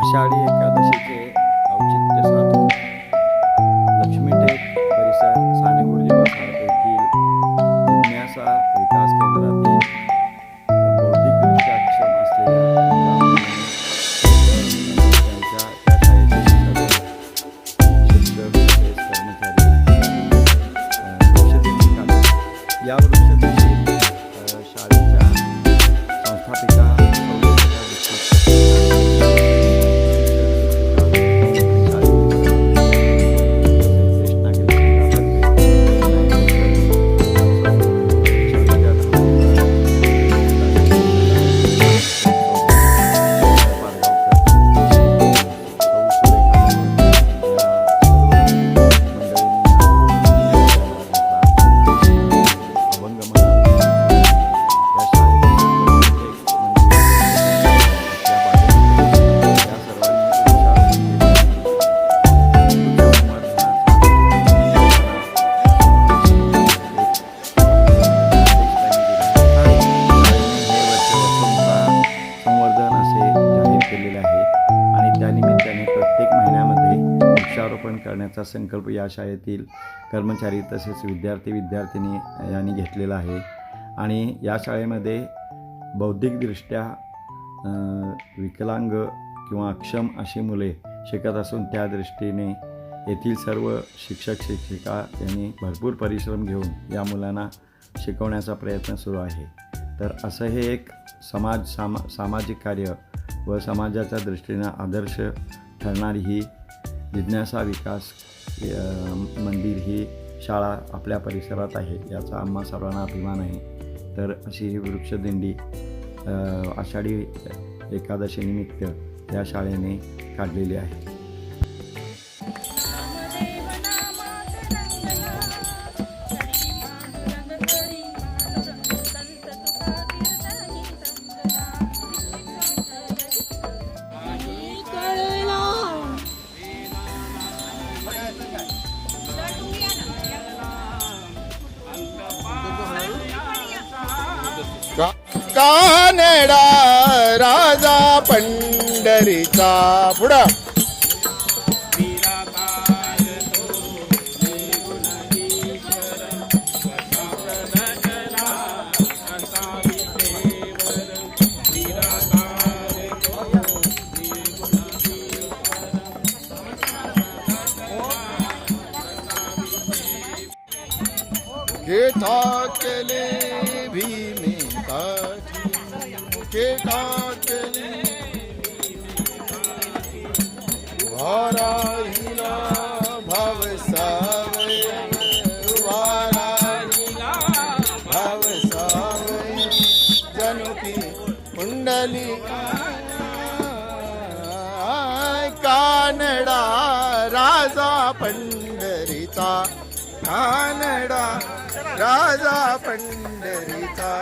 आषाढी एकादशीचे औचित्य साधून लक्ष्मीटेक परिसर साने गुरुजी वसाहत येथील विकास केंद्रातील बौद्धिकदृष्ट्या संकल्प या शाळेतील कर्मचारी तसेच विद्यार्थी विद्यार्थिनी यांनी घेतलेला आहे. आणि या शाळेमध्ये बौद्धिकदृष्ट्या विकलांग किंवा अक्षम अशी मुले शिकत असून त्या दृष्टीने येथील सर्व शिक्षक शिक्षिका यांनी भरपूर परिश्रम घेऊन या मुलांना शिकवण्याचा प्रयत्न सुरू आहे. तर असं हे एक समाज सामा सामाजिक कार्य व समाजाच्या दृष्टीनं आदर्श ठरणारी ही जिज्ञासा विकास मंदिर ही शाळा आपल्या परिसरात आहे याचा आम्हा सर्वांना अभिमान आहे. तर अशी ही वृक्षदिंडी आषाढी एकादशीनिमित्त या शाळेने काढलेली आहे. पंढरीचा पुढं. केठा केले भीमे केटा कानडा राजा पंढरीचा. कानडा राजा पंढरीचा.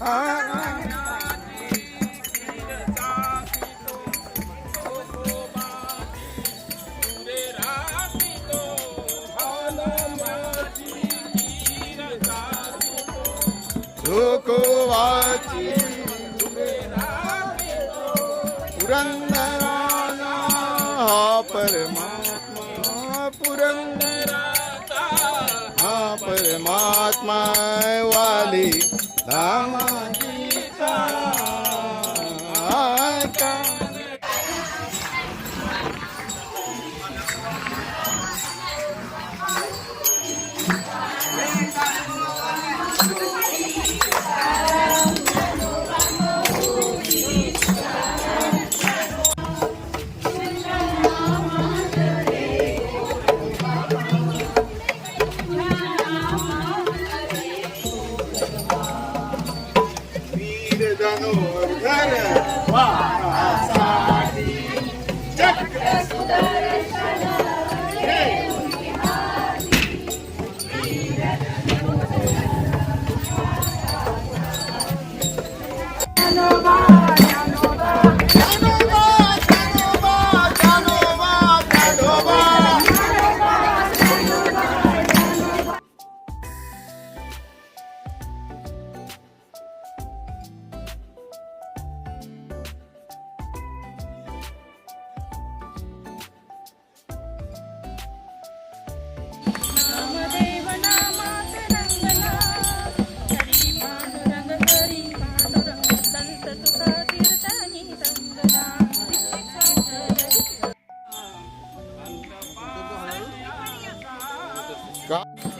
कानडा. राजा आ- हा परमात्मा पुरंदराचा हा परमात्मा वाली. धामाजीचा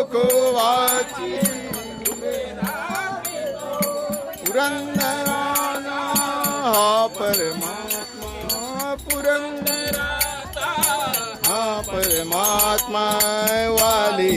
सुखवाची पुरंदराना हा परमात्मा पुरंदराचा हा परमात्मा वाली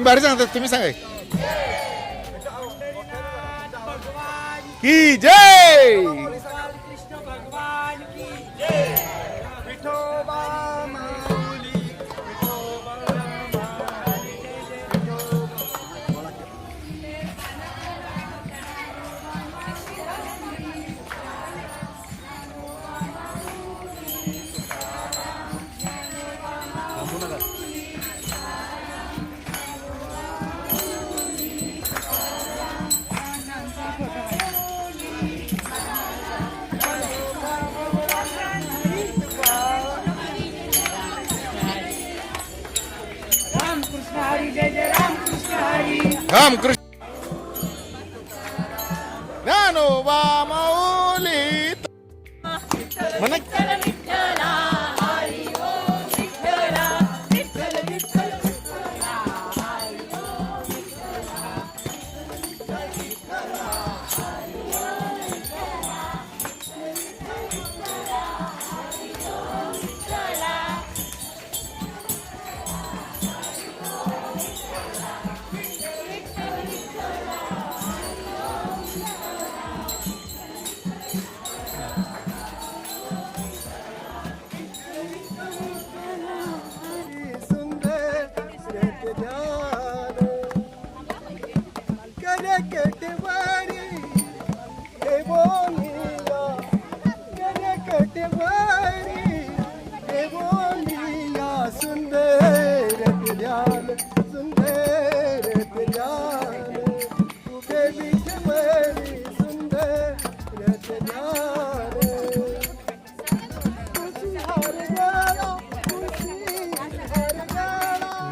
तुम्ही भारी सांगता तुम्ही सांगा की जय विठोबा ರಾಮಕೃಷ್ಣ ನಾನು ಬಾಮ ಮನಕ್ಕೆ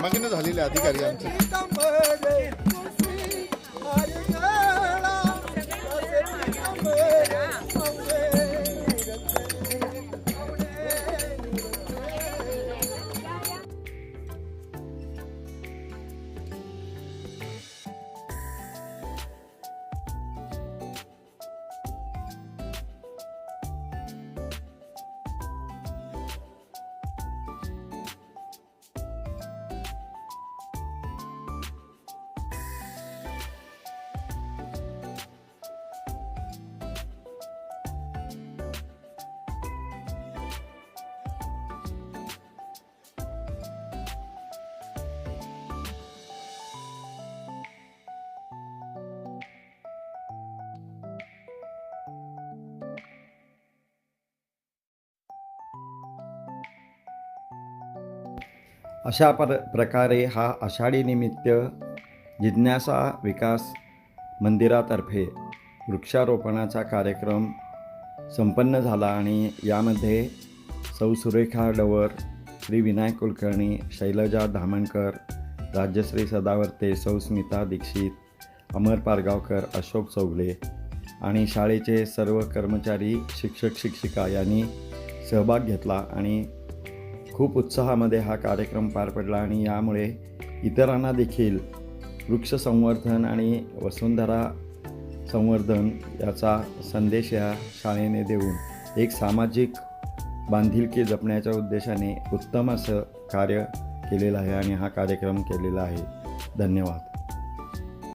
मग्न झालेले अधिकारी आमचे. अशा पर प्रकारे हा आषाढी निमित्त जिज्ञासा विकास मंदिरातर्फे वृक्षारोपणाचा कार्यक्रम संपन्न झाला आणि यामध्ये सौ सुरेखा डवर श्री विनायक कुलकर्णी शैलजा धामणकर राज्यश्री सदावर्ते सौ स्मिता दीक्षित अमर पारगावकर अशोक चौगले आणि शाळेचे सर्व कर्मचारी शिक्षक शिक्षिका यांनी सहभाग घेतला आणि खूप उत्साहामध्ये हा कार्यक्रम पार पडला आणि यामुळे इतरांना देखील वृक्ष संवर्धन आणि वसुंधरा संवर्धन याचा संदेश या शाळेने देऊन एक सामाजिक बांधिलकी जपण्याच्या उद्देशाने उत्तम असं कार्य केलेलं आहे आणि हा कार्यक्रम केलेला आहे. धन्यवाद.